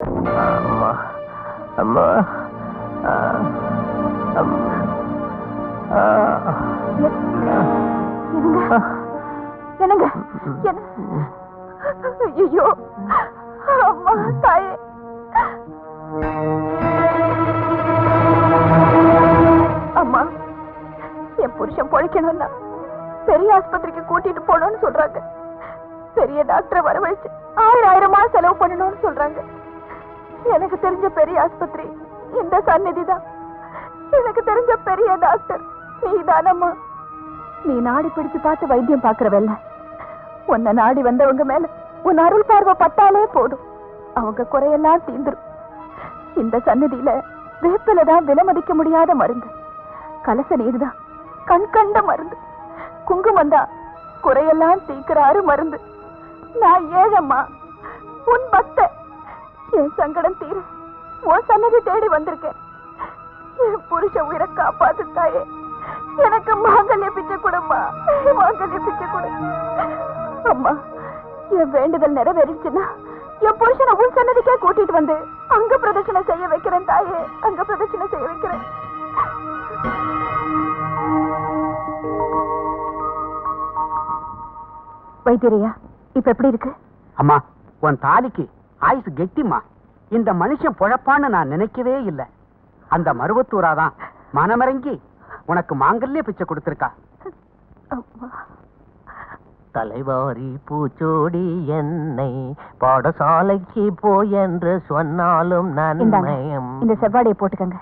அம்மா அம்மா என்னங்க? என்னங்க? என்ன ஐயோ. அம்மா தாயே. அம்மா என் புருஷன் பொழைக்கணும்னா பெரிய ஆஸ்பத்திரிக்கு கூட்டிட்டு போகணும்னு சொல்றாங்க. பெரிய டாக்டரை வரவழைச்சு ஆயிரம் ஆயிரமா செலவு பண்ணணும்னு சொல்றாங்க. எனக்கு தெரிஞ்ச பெரிய ஆஸ்பத்திரி இந்த சந்நிதி தான் எனக்கு தெரிஞ்ச பெரிய டாக்டர். நீதானம்மா. நீ நாடி பிடிச்சு பார்த்து வைத்தியம் பாக்குறவல்ல உன்னை நாடி வந்தவங்க மேல உன் அருள் பார்வை பட்டாலே போதும். அவங்க குறையெல்லாம் தீந்துரும். இந்த சன்னதியில வேப்பில தான் விலை மதிக்க முடியாத மருந்து. கலச நீர் தான் கண் கண்ட மருந்து. குங்குமம் தான் குறையெல்லாம் தீக்கிறாரு மருந்து. நான் ஏழம்மா. உன் பக்தன். சங்கடம் தீர. உன் சன்னதி தேடி வந்திருக்கேன். என் புருஷ உயிரை காப்பாத்து தாயே எனக்கு மாங்கல்ய பிச்சை கொடுமா மாங்கல்ய பிச்சை கொடு. அம்மா என் வேண்டுதல் நிறைவேறிச்சுன்னா என் புருஷனை உன் சன்னதிக்கே கூட்டிட்டு வந்து அங்க பிரதட்சணை செய்ய வைக்கிறேன் தாயே. அங்க பிரதட்சணை செய்ய வைக்கிறேன். வைத்தியரையா இப்ப எப்படி இருக்கு? அம்மா உன் தாலிக்கு ஆயுசு கெட்டிமா இந்த மனுஷன் பொழப்பான்னு நான் நினைக்கவே இல்லை. அந்த மருவத்தூரா தான். மனமிறங்கி உனக்கு மாங்கல்ய பிச்சை கொடுத்திருக்கா. தலைவாரி பூச்சோடி என்னை பாடசாலைக்கு போய் என்று சொன்னாலும் நன்மயம். இந்த செவ்வாடையை போட்டுக்கங்க.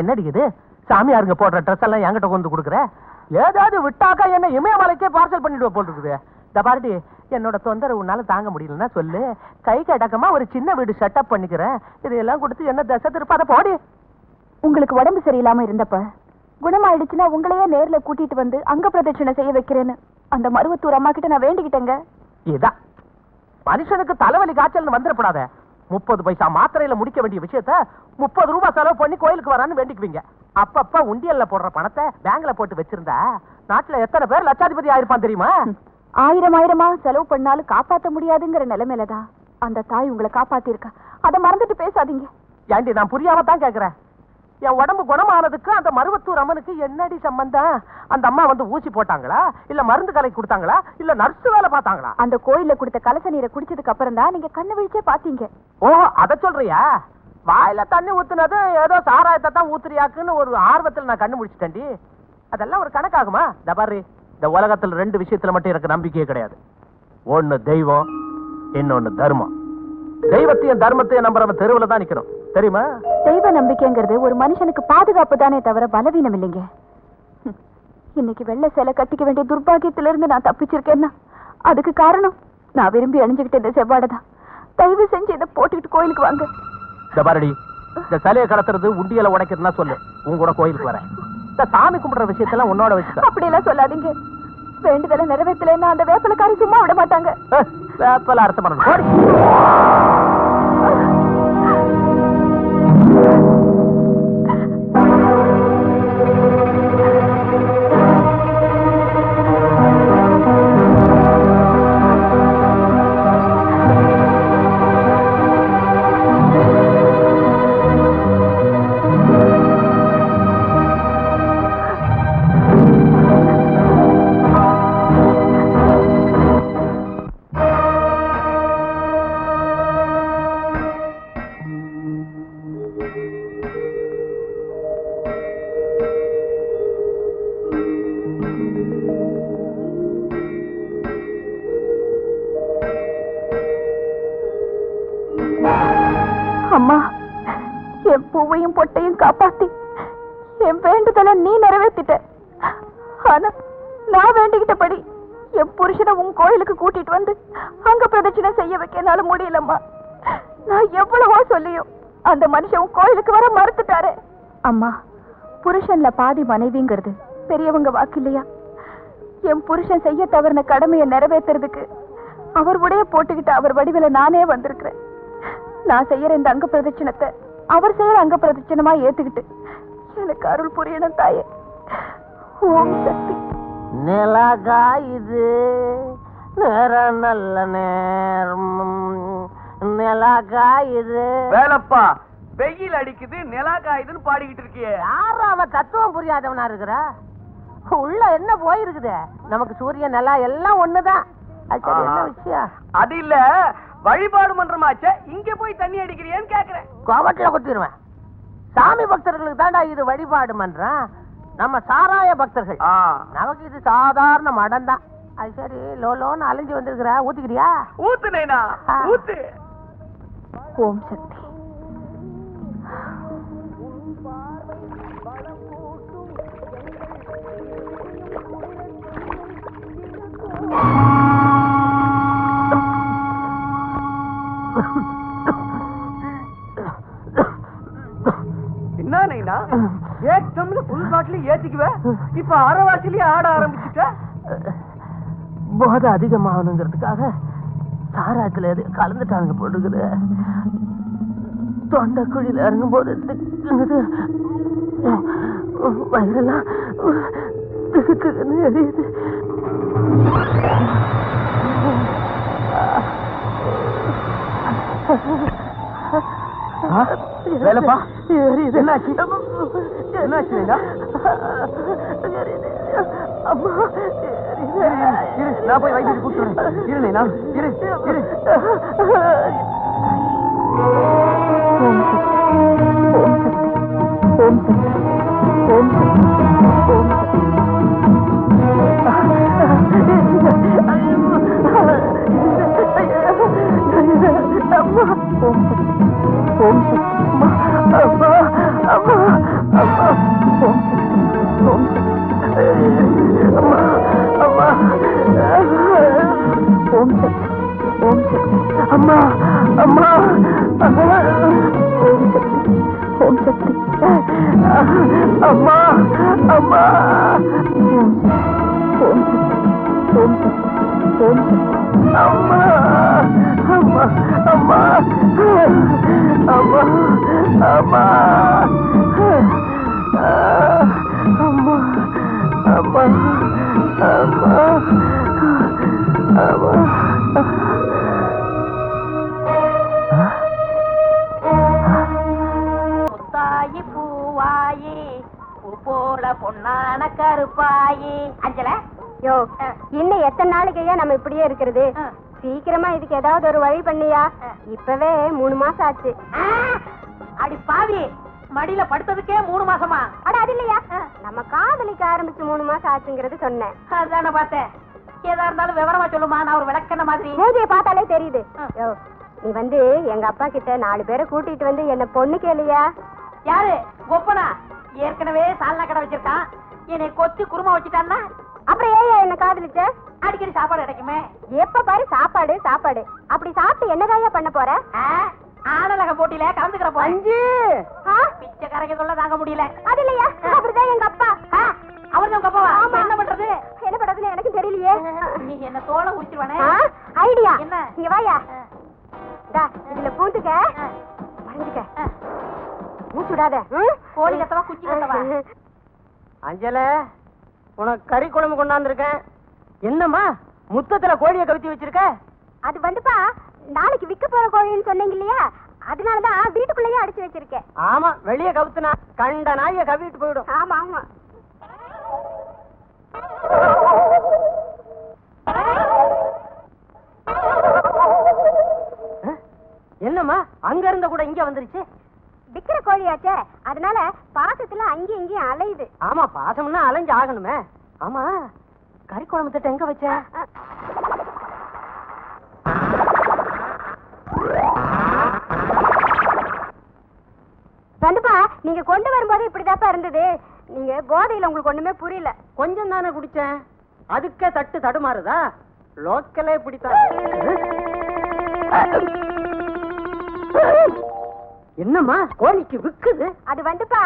என்னடி இது? சாமியாருங்க போடுற ட்ரெஸ் எல்லாம் என்கிட்ட கொண்டு கொடுக்குற? ஏதாவது விட்டாக்கா என்ன இமயமலைக்கே பார்சல் பண்ணிடுவ போல் இருக்குது இந்த பாருடி என்னோட தொந்தரவு உன்னால தாங்க முடியலன்னா சொல்லு. கை கடக்கமா ஒரு சின்ன வீடு செட்டப் பண்ணிக்கிறேன். இதையெல்லாம் கொடுத்து என்ன தசை திருப்பாத போடி. உங்களுக்கு உடம்பு சரியில்லாம இருந்தப்ப குணமாயிடுச்சுன்னா உங்களையே நேர்ல கூட்டிட்டு வந்து அங்க பிரதட்சணை செய்ய வைக்கிறேன்னு. அந்த மருவத்தூர் அம்மா கிட்ட நான் வேண்டிக்கிட்டேங்க. இதான். மனுஷனுக்கு தலைவலி காய்ச்சல்னு வந்துடப்படாத முப்பது பைசா மாத்திரையில முடிக்க வேண்டிய விஷயத்த முப்பது ரூபாய் செலவு பண்ணி கோயிலுக்கு வரான்னு வேண்டிக்குவீங்க. அப்பப்ப உண்டியல்ல போடுற பணத்தை பேங்க்ல போட்டு வச்சிருந்தா நாட்டுல எத்தனை பேர் லட்சாதிபதி ஆயிருப்பான் தெரியுமா. ஆயிரம் ஆயிரமா செலவு பண்ணாலும் காப்பாத்த முடியாதுங்கிற நிலைமையில தான் அந்த தாய் உங்களை காப்பாத்திருக்கா? அதை மறந்துட்டு பேசாதீங்க. ஏண்டி நான் புரியாம தான் கேக்குறேன். என் உடம்பு குணமானதுக்கு அந்த மருவத்தூர் அம்மனுக்கு என்னடி சம்பந்தம்? அந்த அம்மா வந்து ஊசி போட்டாங்களா? இல்ல மருந்து கலக்கி கொடுத்தாங்களா? இல்ல நர்ஸ் வேலை பார்த்தாங்களா? அந்த கோயில்ல கொடுத்த கலச நீரை குடிச்சதுக்கு அப்புறம் தான் நீங்க கண்ணு விழிச்சே பாத்தீங்க ஓ அத சொல்றியா? வாயில தண்ணி ஊத்துனது ஏதோ சாராயத்தை தான் ஊத்துறியாக்குன்னு ஒரு ஆர்வத்தில் நான் கண்ணு முடிச்சிட்டேன்டி. அதெல்லாம் ஒரு கணக்காகுமா? இந்த பாரு. இந்த உலகத்துல ரெண்டு விஷயத்துல மட்டும் எனக்கு நம்பிக்கையே கிடையாது. ஒண்ணு தெய்வம் இன்னொன்னு தர்மம். தெய்வத்தையும் தர்மத்தையும் நம்புறவன் தெருவுல தான் நிக்கணும். தெரியுமா? தெய்வ நம்பிக்கைங்கிறது ஒரு மனுஷனுக்கு பாதுகாப்பு தானே தவிர பலவீனம் இல்லைங்க. இன்னைக்கு வெள்ளை சேலை கட்டிக்க வேண்டிய துர்பாகியத்திலிருந்து நான் தப்பிச்சிருக்கேன்னா அதுக்கு காரணம் நான் விரும்பி அணிஞ்சுக்கிட்ட இந்த செவ்வாடை தான். தயவு செஞ்சு இதை போட்டுக்கிட்டு கோயிலுக்கு வாங்க. இந்த பாருடி இந்த சிலையை கடத்துறது உண்டியல உடைக்கிறதுனா சொல்லு. உன் கூட கோயிலுக்கு வரேன். இந்த சாமி கும்பிடுற விஷயத்தெல்லாம் உன்னோட வச்சுக்க. அப்படியெல்லாம் சொல்லாதீங்க. வேண்டுதலை நிறைவேற்றலைன்னா அந்த வேப்பலக்காரி சும்மா விட மாட்டாங்க. வேப்பல அரச மரம் என் பூவையும் பொட்டையும் காப்பாத்தி என் வேண்டுதலை நீ நிறைவேற்றிட்ட ஆனா நான் வேண்டிக்கிட்டபடி என் புருஷனை உன் கோயிலுக்கு கூட்டிட்டு வந்து அங்க பிரதட்சணை செய்ய வைக்க என்னால முடியலம்மா. நான் எவ்வளவோ சொல்லியும் அந்த மனுஷன் உன் கோயிலுக்கு வர மறுத்துட்டாரு. அம்மா புருஷன்ல பாதி மனைவிங்கிறது பெரியவங்க வாக்கு இல்லையா என் புருஷன் செய்ய தவறின கடமையை நிறைவேற்றுறதுக்கு அவர் உடைய போட்டுக்கிட்டு அவர் வடிவில நானே வந்திருக்கிறேன். நான் செய்யற இந்த அங்க பிரதட்சணத்தை அவர் செய்யற அங்க பிரதட்சணமா ஏத்துக்கிட்டு எனக்கு அருள் புரியணும் தாயே. ஓம் சக்தி. நிலகாயுது நேர நல்ல நேரம். நிலாக்கா இது. வேலப்பா வெயில் அடிக்குது நிலா காயுதுன்னு பாடிக்கிட்டு இருக்கியே. யாரும் அவன் தத்துவம் புரியாதவனா இருக்கிறா? உள்ள என்ன போயிருக்குது? நமக்கு சூரியன் நிலா எல்லாம் ஒண்ணுதான். அது சரி என்ன. விஷயம்? அது இல்ல வழிபாடு மன்றமாச்சே இங்க போய் தண்ணி அடிக்கிறியேன்னு கேக்குறேன். கோவத்துல குத்திடுவேன். சாமி பக்தர்களுக்கு தான்டா இது வழிபாடு மன்றம்? நம்ம சாராய பக்தர்கள். நமக்கு இது சாதாரண மடம் தான் அது சரி லோ லோன்னு அலைஞ்சு வந்திருக்கிற ஊத்திக்கிறியா? ஊத்து நைனா. ஆ. ஊத்து. ஓம் சக்தி. இப்ப அரைவாசிலேயே ஆட ஆரம்பிச்சுட்ட? போதை அதிகமாகணுங்கிறதுக்காக சாராயத்துல எது கலந்துட்டாங்க போட்டுக்குது. தொண்டை குழியில இறங்கும் போது திக்குங்குது. வயிறெல்லாம் திக்குன்னு எரியுது. வேலைப்பா? என்னாச்சு? என்னாச்சு. இரு நான் போய் வைத்தியத்தை கூப்பிட்டு வரேன் இரு நைனா இரு இரு ஓம் சக்தி ஓம் சக்தி ஓம் சக்தி ஓம் சக்தி ஓம் சக்தி ஓம் சக்தி ఓం శక్తి అమ్మా అమ్మా అమ్మా ఓం శక్తి ఓం శక్తి అమ్మా అమ్మా ఓం శక్తి ఓం శక్తి అమ్మా అమ్మా ఓం శక్తి ఓం శక్తి అమ్మా అమ్మా ఓం శక్తి ఓం శక్తి ఓం శక్తి అమ్మా అమ్మా అమ్మా அம்மா அம்மா அம்மா அம்மா அம்மா முத்தாயி பூவாயி பூ போல பொன்னான கருப்பாயி. அஞ்சல? யோ இன்னும் எத்தனை நாளைக்கு நம்ம இப்படியே இருக்கிறது? சீக்கிரமா இதுக்கு ஏதாவது ஒரு வழி பண்ணியா? இப்பவே மூணு மாசம் ஆச்சு. அடி பாவி. மடியில படுத்ததுக்கே மூணு மாசமா? அட அது இல்லையா? நம்ம காதலிக்க ஆரம்பிச்சு மூணு மாசம் ஆச்சுங்கிறது சொன்னேன். அதான பார்த்தேன். ஏதா இருந்தாலும் விவரமா சொல்லுமா? நான் ஒரு விளக்கண மாதிரி. மூஞ்சிய பார்த்தாலே தெரியுது. நீ வந்து எங்க அப்பா கிட்ட நாலு பேரை கூட்டிட்டு வந்து என்ன பொண்ணு கேளியா? யாரு? கொப்பனா? ஏற்கனவே சால்னா கடை வச்சிருக்கான். என்னை கொத்தி குருமா வச்சுட்டான்னா? அப்புறம் ஏன் என்ன காதலிச்ச? அடிக்கடி சாப்பாடு கிடைக்குமே? எப்ப பாரு சாப்பாடு சாப்பாடு. அப்படி சாப்பிட்டு என்னதாயா பண்ண போற? ஆடலக போட்டியில கலந்துக்கிற போறேன். அஞ்சு. ஆ? பிச்சைக்காரங்க சொல்ல தாங்க முடியல. அது இல்லையா? அப்படிதான் எங்க அப்பா. ஆ, அவர்தான் உங்க அப்பாவா? ஆமா. என்ன பண்றது? என்ன பண்றதுன்னு எனக்கு தெரியலையே. நீ என்ன தோலை உரிச்சிருவானே? ஆ, ஐடியா. என்ன? இங்க வாயா. இதுல பூந்துக்க. ஆ. மூச்சு விடாத? கோழி கத்தவா குச்சி கத்தவா? அஞ்சல உனக்கு கறி குழம்பு கொண்டாந்துருக்கேன். என்னம்மா முத்தத்துல கோழியை கவித்தி வச்சிருக்க? அது வந்துப்பா. நாளைக்கு விக்க போற கோழின்னு சொன்னீங்க இல்லையா? அதனாலதான் வீட்டுக்குள்ளேயே அடிச்சு வச்சிருக்கேன். ஆமா வெளிய கவுத்துனா கண்ட நாய கவிட்டு போயிடும். ஆமா ஆமா. என்னம்மா அங்க இருந்த கூட இங்க வந்துருச்சு? விக்கிற கோழியாச்சே அதனால பாசத்துல அங்கேயும் இங்கேயும் அலையுது. ஆமா பாசம்னா அலைஞ்சு ஆகணுமே. ஆமா கறி குழம்பு திட்டம் எங்க வச்ச? நீங்க கொண்டு வரும்போது இப்படிதாப்பா இருந்தது. நீங்க போதையில உங்களுக்கு ஒண்ணுமே புரியல. கொஞ்சம் தானே குடிச்சேன். அதுக்கே தட்டு தடுமாறுதா? லோக்கலே பிடித்தான் என்னம்மா கோழிக்கு விக்குது? அது வந்துப்பா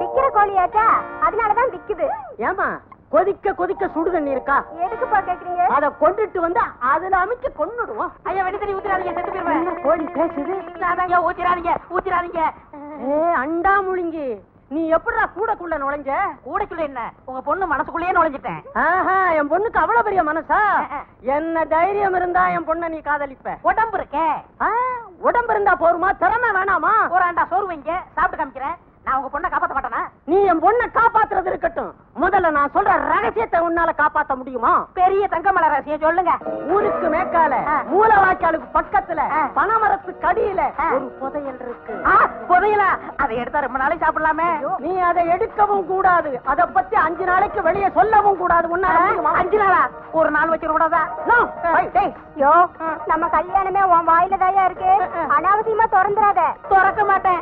விக்கிற கோழியாச்சா? அதனாலதான் விக்குது. ஏமா கொதிக்க கொதிக்க சுடு தண்ணி இருக்கா? எதுக்குப்பா கேக்குறீங்க? அத கொண்டுட்டு வந்து அதுல அமைச்சு கொன்னுடுவோம். ஐயா வெடி தண்ணி ஊத்திராதீங்க செத்து போயிருவேன். கோழி பேசுது? ஊத்திராதீங்க ஊத்திராதீங்க ஏ அண்டா முழுங்கி. நீ எப்படிடா கூடக்குள்ள நுழைஞ்ச? கூடைக்குள்ள என்ன? உங்க பொண்ணு மனசுக்குள்ளேயே நுழைஞ்சிட்டேன். ஆஹா என் பொண்ணுக்கு அவ்வளவு பெரிய மனசா? என்ன தைரியம் இருந்தா என் பொண்ண நீ காதலிப்ப? உடம்பு இருக்கே. உடம்பு இருந்தா போருமா? திறமை வேணாமா? ஒரு ஆண்டா சோறு வைங்க. சாப்பிட்டு காமிக்கிறேன். நான் உங்க பொண்ணை காப்பாத்த மாட்டேனா? நீ என் பொண்ணை காப்பாத்துறது இருக்கட்டும். முதல்ல நான் சொல்ற ரகசியத்தை உன்னால காப்பாத்த முடியுமா? பெரிய தங்கமல ரகசியம் சொல்லுங்க. ஊருக்கு மேற்கால மூலவாய்க்காலுக்கு பக்கத்துல பனமரத்துக்கு அடியில ஒரு புதையல் இருக்கு. புதையலா? அதை எடுத்தா ரொம்ப நாளைக்கு சாப்பிடலாமே. நீ அதை எடுக்கவும் கூடாது. அத பத்தி அஞ்சு நாளைக்கு வெளியே சொல்லவும் கூடாது. உன்னால அஞ்சு நாளா? ஒரு நாள் வச்சிட கூடாதா? நம்ம கல்யாணமே உன் வாயில தாயா இருக்கு. அனாவசியமா திறந்துடாத திறக்க மாட்டேன்.